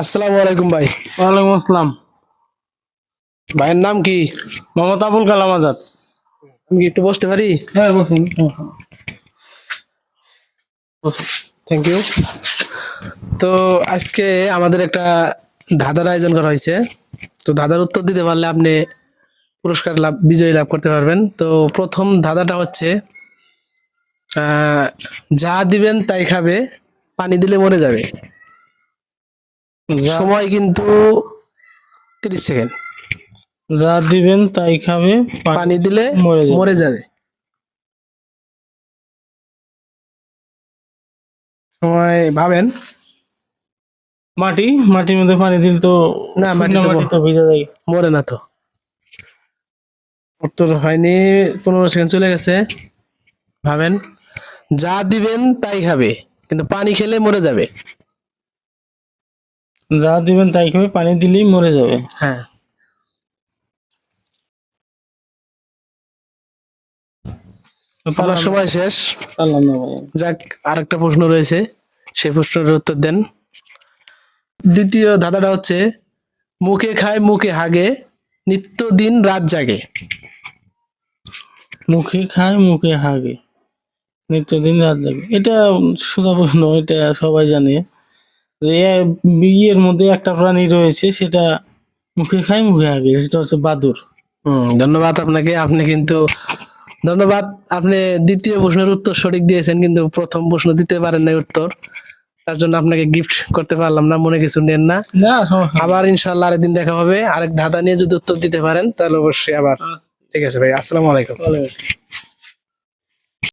আসসালামু আলাইকুম ভাই। ওয়ালাইকুম আসসালাম। ভাইয়ের নাম কি? মোহাম্মদ আবুল কালাম আজাদ। আমি একটু বসতে পারি? হ্যাঁ বসুন। থ্যাংক ইউ তো আজকে আমাদের একটা ধাঁধার আয়োজন করা হয়েছে। তো ধাঁধার উত্তর দিতে পারলে আপনি পুরস্কার লাভ বিজয়ী লাভ করতে পারবেন। তো প্রথম ধাঁধাটা হচ্ছে আহ, যা দিবেন তাই খাবে পানি দিলে মরে যাবে। সময় কিন্তু তিরিশ সেকেন্ড। যা দিবেন তাই খাবে পানি দিলে মরে যাবে। সময় ভাবেন। মাটি মাটির মধ্যে পানি দিল তো না, মাটি তো ভিজে যায়। মরে না তো। উত্তর হয়নি পনেরো সেকেন্ড চলে গেছে। ভাবেন। যা দিবেন তাই খাবে কিন্তু পানি খেলে মরে যাবে। যা দিবেন তাই খাবে পানি দিলেই মরে যাবে। হ্যাঁ। পারলাম সময় শেষ। যাক আরেকটা প্রশ্ন রয়েছে। সেই প্রশ্নের উত্তর দেন। দ্বিতীয় ধাঁধাটা হচ্ছে মুখে খায় মুখে হাগে নিত্য দিন রাত জাগে। মুখে খায় মুখে হাগে নিত্যদিন রাত জাগে। এটা সোজা প্রশ্ন এটা সবাই জানে। ইয়ের মধ্যে একটা প্রাণী রয়েছে সেটা মুখে খায় মুখে হাগে সেটা হচ্ছে বাদুর। হুম ধন্যবাদ আপনাকে। আপনি কিন্তু ধন্যবাদ। আপনি দ্বিতীয় প্রশ্নের উত্তর সঠিক দিয়েছেন কিন্তু প্রথম প্রশ্ন দিতে পারেন না উত্তর। তার জন্য আপনাকে গিফট করতে পারলাম না মনে কিছু নেন না। আবার ইনশাল্লাহ আরেকদিন দেখা হবে। আরেক ধাঁধা নিয়ে যদি উত্তর দিতে পারেন তাহলে অবশ্যই আবার। ঠিক আছে ভাই আসসালামু আলাইকুম।